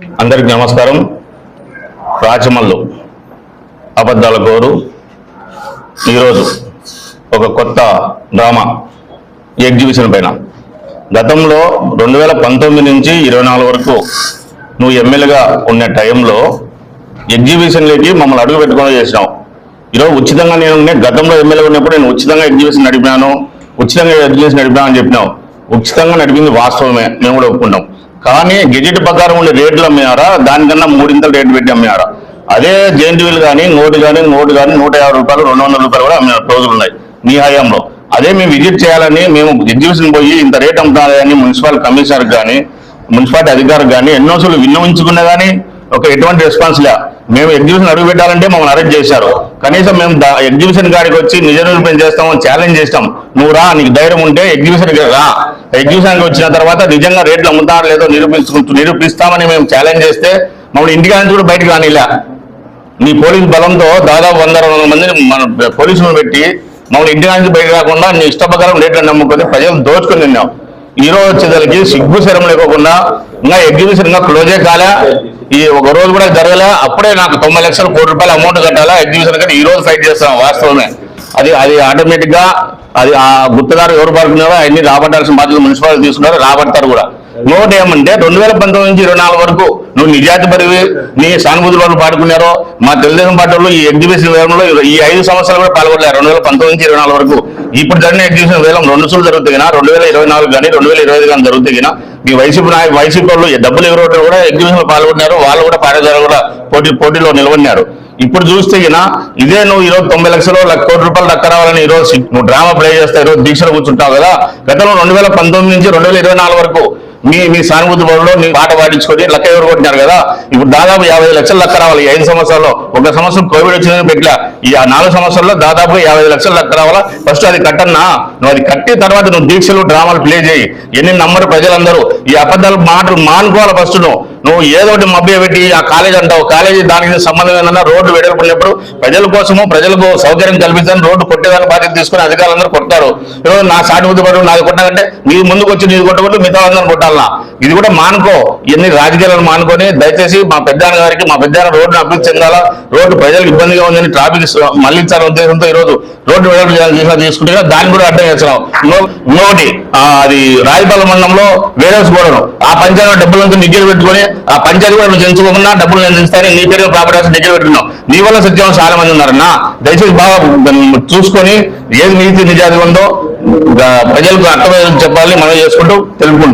అందరికి నమస్కారం. రాచమల్లు అబద్ధాల గోరు ఈరోజు ఒక కొత్త డ్రామా ఎగ్జిబిషన్ పైన. గతంలో రెండు వేల పంతొమ్మిది నుంచి ఇరవై నాలుగు వరకు నువ్వు ఎమ్మెల్యేగా ఉన్న టైంలో ఎగ్జిబిషన్లోకి మమ్మల్ని అడుగు పెట్టుకుని చేసినావు. ఈరోజు ఉచితంగా నేను గతంలో ఎమ్మెల్యే ఉన్నప్పుడు నేను ఉచితంగా ఎగ్జిబిషన్ నడిపినాను ఉచితంగా ఎగ్జిబిషన్ నడిపినా అని చెప్పినావు. ఉచితంగా నడిపింది వాస్తవమే మేము కూడా ఒప్పుకున్నాం. కానీ గెజిట్ ప్రకారం ఉండే రేట్లు అమ్మారా? దానికన్నా మూడింతలు రేటు పెట్టి అమ్మారా? అదే జేఎన్టీవీలు కానీ నోటు కానీ నోటు కానీ నూట యాభై రూపాయలు రెండు వందల రూపాయలు కూడా అమ్మిన రోజులు ఉన్నాయి మీ హయాంలో. అదే మేము విజిట్ చేయాలని మేము ఎగ్జిబిషన్ పోయి ఇంత రేట్ అమ్ముతారని మున్సిపల్ కమిషనర్ కానీ మున్సిపాలిటీ అధికారులు కానీ ఎన్నోసార్లు విన్నవించుకున్నా కానీ ఒక ఎటువంటి రెస్పాన్స్ లే. మేము ఎగ్జిబిషన్ అడుగు పెట్టాలంటే మమ్మల్ని అరెస్ట్ చేశారు. కనీసం మేము ఎగ్జిబిషన్ గారికి వచ్చి నిజ నిరూపణ చేస్తామని ఛాలెంజ్ చేస్తాం. నువ్వు రా నీకు ధైర్యం ఉంటే ఎగ్జిబిషన్ రా. ఎగ్జిబిషన్ వచ్చిన తర్వాత నిజంగా రేట్లు అమ్ముతారో లేదో నిరూపించుకుంటూ నిరూపిస్తామని మేము ఛాలెంజ్ చేస్తే మమ్మల్ని ఇంటికి నుంచి కూడా బయటకు రానిలే. నీ పోలీస్ బలంతో దాదాపు వంద రెండు మందిని మన పోలీసులను పెట్టి మమ్మల్ని ఇంటి నుంచి బయట రాకుండా నీ ఇష్ట ప్రకారం రేట్లు నమ్ముకొని ప్రజలు దోచుకుని తిన్నాం. ఈ రోజు వచ్చేసరికి సిగ్గు శరం లేకోకుండా ఇంకా ఎగ్జిబిషన్ ఇంకా క్లోజే కాలే. ఈ ఒక రోజు కూడా జరగలే. అప్పుడే నాకు తొంభై లక్షల కోటి రూపాయల అమౌంట్ కట్టాలా? ఎగ్జిబిషన్ కానీ ఈ రోజు ఫైట్ చేస్తాం వాస్తవమే. అది అది ఆటోమేటిక్గా అది ఆ గుత్తదారు ఎవరు పడుతున్నారో అన్ని రాబట్టాల్సిన బాధ్యత మున్సిపాలిటీ తీసుకున్నారు. రాబడతారు కూడా. నోట్ ఏమంటే రెండు వేల పంతొమ్మిది నుంచి ఇరవై నాలుగు వరకు నువ్వు నిజాతి పరివి నీ సానుభూతి వాళ్ళు పాడుకున్నారో మా తెలుగుదేశం పార్టీ వాళ్ళు ఈ ఎగ్జిబిషన్ వేలంలో ఈ ఐదు సంవత్సరాలు కూడా పాల్గొనలేరు రెండు వేల పంతొమ్మిది నుంచి ఇరవై నాలుగు వరకు. ఇప్పుడు జరిగిన ఎగ్జిబిషన్ వేలం రెండు సార్లు జరుగుతాయి రెండు వేల ఇరవై నాలుగు కానీ రెండు వేల ఇరవై ఐదు కానీ జరుగుతాయి మీ వైసీపీ నాయకు వైసీపీ వాళ్ళు డబ్బులు ఎవరు కూడా ఎగ్జిబిషన్లో పాల్గొన్నారు వాళ్ళు కూడా పాడేదారు కూడా పోటీ పోటీలో నిలబడినారు. ఇప్పుడు చూస్తే ఇదే నువ్వు ఈరోజు తొంభై లక్షలు లక్ష కోటి రూపాయలు దక్క రావాలని ఈరోజు నువ్వు డ్రామా ప్లే చేస్తే ఈరోజు దీక్షలు కూర్చుంటావు కదా. గతంలో రెండు వేల పంతొమ్మిది నుంచి రెండు వేల ఇరవై నాలుగు వరకు మీ మీ సానుభూతి బదులు మీ పాట పాటించుకొని లెక్క ఎవరు కొట్టినారు కదా? ఇప్పుడు దాదాపు యాభై లక్షల లక్క లెక్క రావాలి. ఐదు సంవత్సరాల్లో ఒక సంవత్సరం కోవిడ్ వచ్చిందని పెట్టలే. ఈ ఆ నాలుగు సంవత్సరాల్లో దాదాపు యాభై లక్షల లక్క లెక్క రావాలా? ఫస్ట్ అది కట్టన్నా. నువ్వు అది కట్టి తర్వాత నువ్వు దీక్షలు డ్రామాలు ప్లే చేయి. ఎన్ని నమ్మరు ప్రజలందరూ ఈ అబద్ధాలు మాటలు మానుకోవాలి ఫస్ట్ నువ్వు. నువ్వు ఏదో ఒకటి మభ్య పెట్టి ఆ కాలేజ్ అంటావు. కాలేజీ దానికి సంబంధం ఏంటన్నా రోడ్డు వెడల్పున్నప్పుడు ప్రజల కోసము ప్రజలకు సౌకర్యం కల్పించాలని రోడ్డు కొట్టేదాన్ని బాధ్యత తీసుకుని అధికారులందరూ కొడతారు. ఈరోజు నా సానుభూతి పడు నాది కొట్టాలంటే నీ ముందుకు వచ్చి నీది కొట్టకూడదు మిగతా అందరం కొట్టాలనా? ఇది కూడా మానుకో. ఎన్ని రాజకీయాలను మానుకొని దయచేసి మా పెద్దాన్న గారికి మా పెద్దాన్న రోడ్డు అభివృద్ధి చెందాలా? రోడ్డు ప్రజలకు ఇబ్బందిగా ఉందని ట్రాఫిక్ మళ్ళించాలనే ఉద్దేశంతో ఈ రోజు రోడ్డు వెడల్పు చేయాలని చేసిన తీసుకుంటే దాన్ని కూడా అర్థం చేస్తున్నాం ఇంకొకటి అది రాయపాలెం మండలంలో వేరే కూడా ఆ పంచాయతీ డబ్బులంతా నిగ్గులు పెట్టుకొని ఆ పంచాయతీ కూడా నువ్వు చెంచుకోకుండా డబ్బులు నేను నీ పేరు ప్రాపర్టీ దగ్గర పెట్టుకున్నావు. నీ వల్ల సత్యం చాలా మంది ఉన్నారన్న దయచేసి బాగా చూసుకొని ఏది నీతి నిజాది ఉందో ప్రజలకు అర్థమయ్యేది చెప్పాలి మనం చేసుకుంటూ తెలుపుకుంటాం